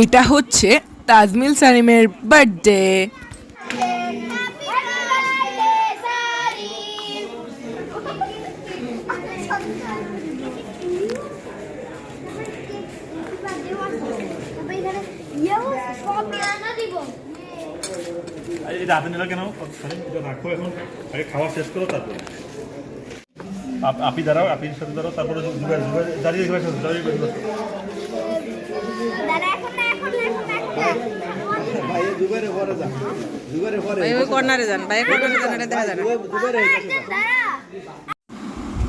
এটা হচ্ছে তাজমিল সালিমের বার্থডে এই এটা হাতে নিলে কেন? এটা রাখো এখন। আগে খাওয়া শেষ করো তারপরে। আপ- আপি দাঁড়াও আপির সাথে দাঁড়াও তারপরে দাঁড়িয়ে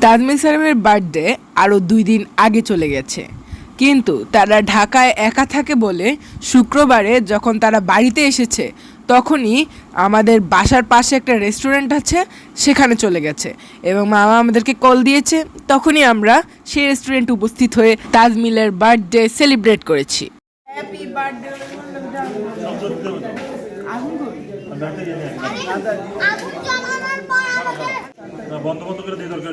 দাঁড়িয়ে সালিমের বার্থডে আরও দুই দিন আগে চলে গেছে। কিন্তু তারা ঢাকায় একা থাকে বলে শুক্রবারে যখন তারা বাড়িতে এসেছে তখনই আমাদের বাসার পাশে একটা রেস্টুরেন্ট আছে সেখানে চলে গেছে। এবং মামা আমাদেরকে কল দিয়েছে তখনই আমরা সেই রেস্টুরেন্টে উপস্থিত হয়ে তাজমিলের বার্থডে সেলিব্রেট করেছি। বন্ধ বন্ধ করে দিয়ে দরকার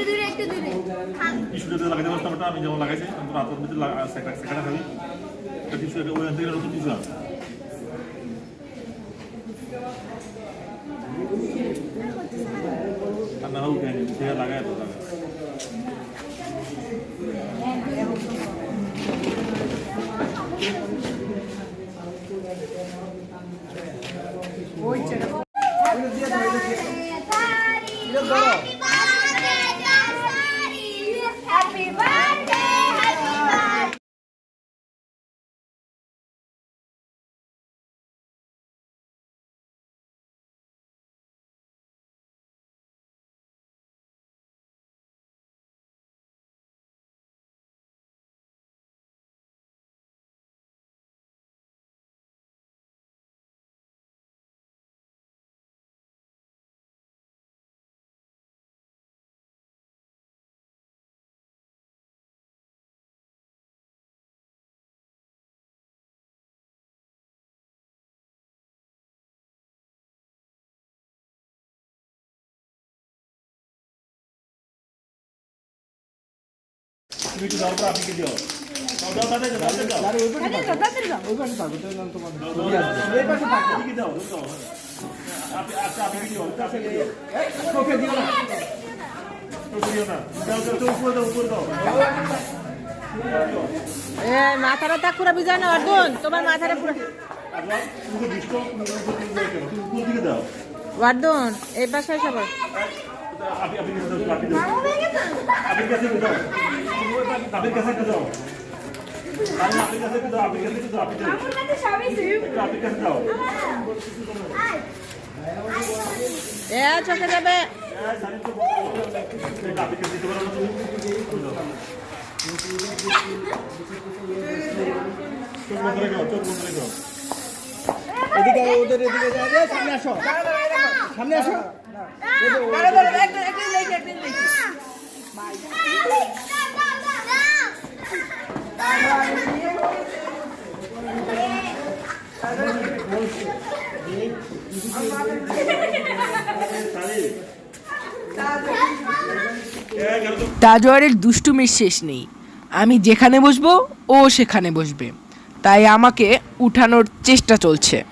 একটু দূরে একটু দূরে। টিস্যুটাতে লাগাতে পারতাম ওটা আমি যেমন লাগাইছি কিন্তু রাতের মধ্যে সেখানে সেখানে খাবি একটা টিস্যু ওই থেকে নতুন টিস্যু আছে আর না হোক ঠিক লাগায় তো লাগায়। Happy তুমি একটু দাও তো আপনি কি দিও? দাও দাও দাও দাও। দাও দাও ওই পাশে থাকবে তো নাম তোমার এই পাশে থাকো। কি দাও? দাও আপনি আচ্ছা আপনি কি দিও? আপনি দিও? চোখে দিও না। দিও না। দাও দাও উপরে দাও উপরে দাও। এ মাথাটা তা পুরো বিজায় না অর্জুন। তোমার মাথাটা পুরো অর্জুন এই পাশে আপনি আপনি আপনি কাছে দাও। আপনি কাছে দাও আপনি কাছে দাও আপনি কাছে দাও আপনি কাছে দাও এ চোখে যাবে এদিকে ওদের এদিকে যা সামনে আসো সামনে আসো তাজওয়ারের দুষ্টুমির শেষ নেই। আমি যেখানে বসবো, ও সেখানে বসবে। তাই আমাকে উঠানোর চেষ্টা চলছে।